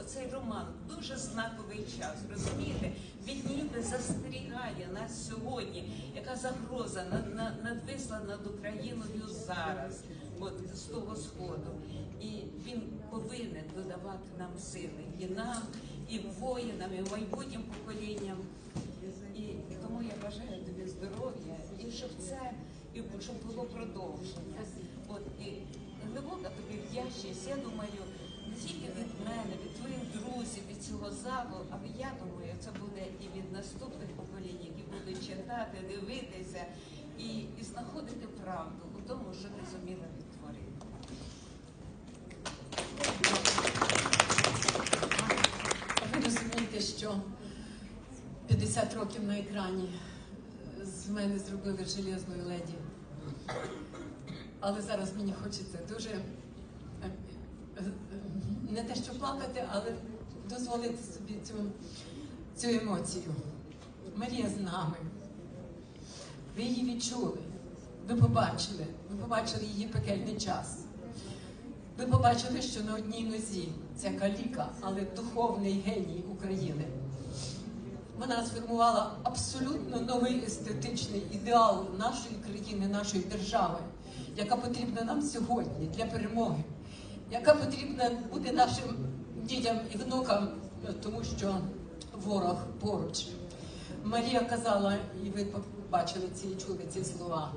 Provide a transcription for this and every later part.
оцей роман дуже знаковий час, розумієте? Він ніби застерігає нас сьогодні, яка загроза над- над- надвисла над Україною зараз, от з того сходу. І він повинен додавати нам сили і нам, і воїнам, і майбутнім поколінням. І тому я бажаю тобі здоров'я, і щоб це і щоб було продовження. От і глибока тобі вдячність. Я думаю, не тільки від мене, від твоїх друзів, від цього залу, але я думаю, це буде і від наступних поколінь, які будуть читати, дивитися і, і знаходити правду у тому, що ти зуміла відтворити. Ви розумієте, що 50 років на екрані з мене зробили железною леді. Але зараз мені хочеться дуже не те, що плакати, але дозволити собі цю, цю емоцію. Марія з нами. Ви її відчули, ви побачили, ви побачили її пекельний час. Ви побачили, що на одній нозі ця каліка, але духовний геній України. Вона сформувала абсолютно новий естетичний ідеал нашої країни, нашої держави, яка потрібна нам сьогодні для перемоги, яка потрібна буде нашим дітям і внукам, тому що ворог поруч. Марія казала, і ви побачили ці чули ці слова.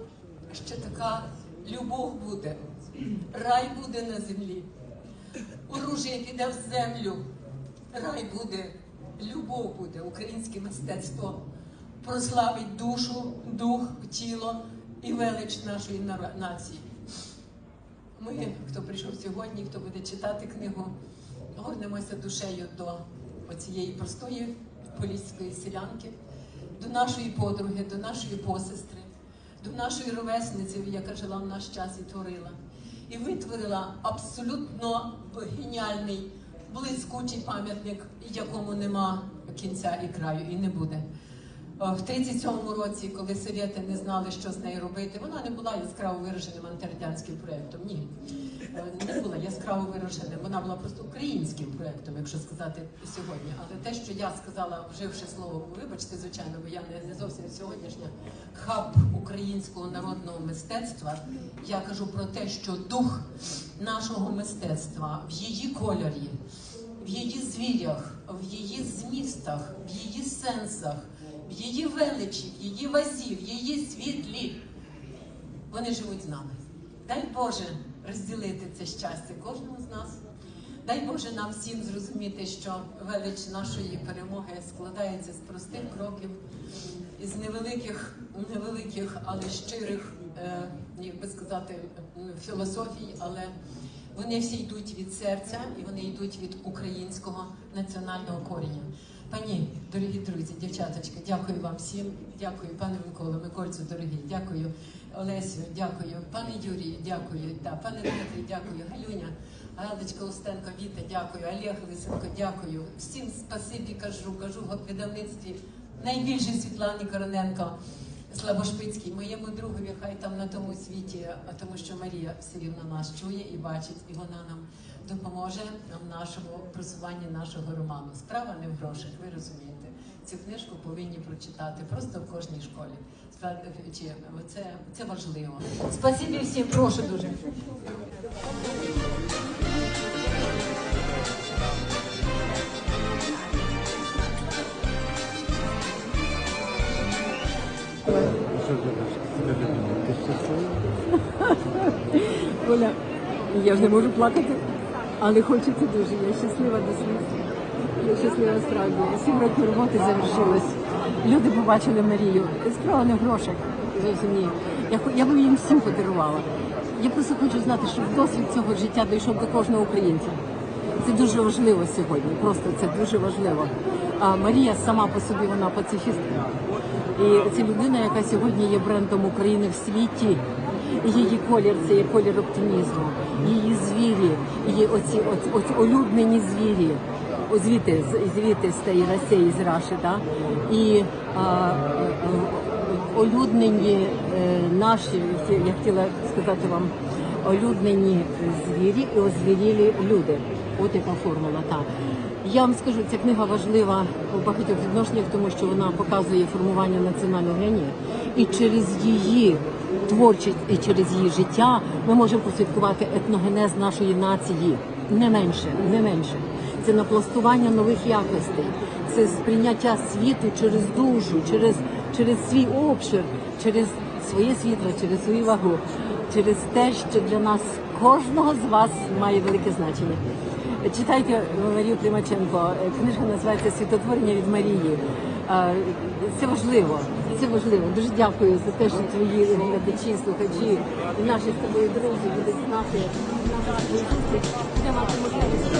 Ще така любов буде, рай буде на землі, оружие піде в землю, рай буде, любов буде, українське мистецтво прославить душу, дух, тіло і велич нашої нації. Ми, хто прийшов сьогодні, хто буде читати книгу, горнемося душею до цієї простої поліської селянки, до нашої подруги, до нашої посестри, до нашої ровесниці, яка жила в наш час і творила. І витворила абсолютно геніальний, блискучий пам'ятник, якому нема кінця і краю, і не буде. Е, В 37-му році, коли совєти не знали, що з нею робити, вона не була яскраво вираженим антирадянським проєктом. Ні, Е, не була яскраво вираженим. Вона була просто українським проєктом, якщо сказати сьогодні. Але те, що я сказала, вживши слово, вибачте, звичайно, бо я не, не зовсім сьогоднішня хаб українського народного мистецтва. Я кажу про те, що дух нашого мистецтва в її кольорі, в її звірях, в її змістах, в її сенсах, в її величі, в її вазі, в її світлі. Вони живуть з нами. Дай Боже розділити це щастя кожному з нас. Дай Боже нам всім зрозуміти, що велич нашої перемоги складається з простих кроків, із невеликих, невеликих, але щирих, е, як би сказати, філософій, але вони всі йдуть від серця і вони йдуть від українського національного коріння. Пані, дорогі друзі, дівчаточки, дякую вам всім. Дякую, пане Микола, Микольцю, дорогі, дякую, Олесю, дякую, пане Юрію, дякую, та, пане Дмитрію, дякую, Галюня, Галочка Устенко, Віта, дякую, Олег Лисенко, дякую. Всім спасибі кажу, кажу в видавництві найбільше Світлані Короненко. Слабошпицький, моєму другові, хай там на тому світі, тому що Марія все рівно нас чує і бачить, і вона нам допоможе в нашому просуванні нашого роману. Справа не в грошах, ви розумієте. Цю книжку повинні прочитати просто в кожній школі. Це, це важливо. Спасибі всім, прошу дуже. Оля, я вже не можу плакати, але хочеться дуже. Я щаслива до сліз. Я щаслива справді. Сім років роботи завершилось. Люди побачили Марію. Справа не в грошах, зовсім ні. Я, я би їм всім подарувала. Я просто хочу знати, що досвід цього життя дійшов до кожного українця. Це дуже важливо сьогодні. Просто це дуже важливо. А Марія сама по собі вона пацифістка. І це людина, яка сьогодні є брендом України в світі. Її колір це є колір оптимізму, її звірі, її оці, оці, оці улюблені звірі. Звідти, звідти з тієї Росії, з Раші, да? і а, олюднені е, наші, я хотіла сказати вам, олюднені звірі і озвірілі люди. От яка формула. Так. Я вам скажу, ця книга важлива у багатьох відношеннях, тому що вона показує формування національного генія. І через її творчість і через її життя ми можемо посвяткувати етногенез нашої нації. Не менше, не менше. Це напластування нових якостей, це сприйняття світу через душу, через, через свій обшир, через своє світло, через свою вагу, через те, що для нас кожного з вас має велике значення. Читайте Марію Климаченко. Книжка називається Світотворення від Марії. Це важливо, це важливо. Дуже дякую за те, що твої глядачі, слухачі і наші з тобою друзі будуть знати на нашу зустріч. Де мати можливість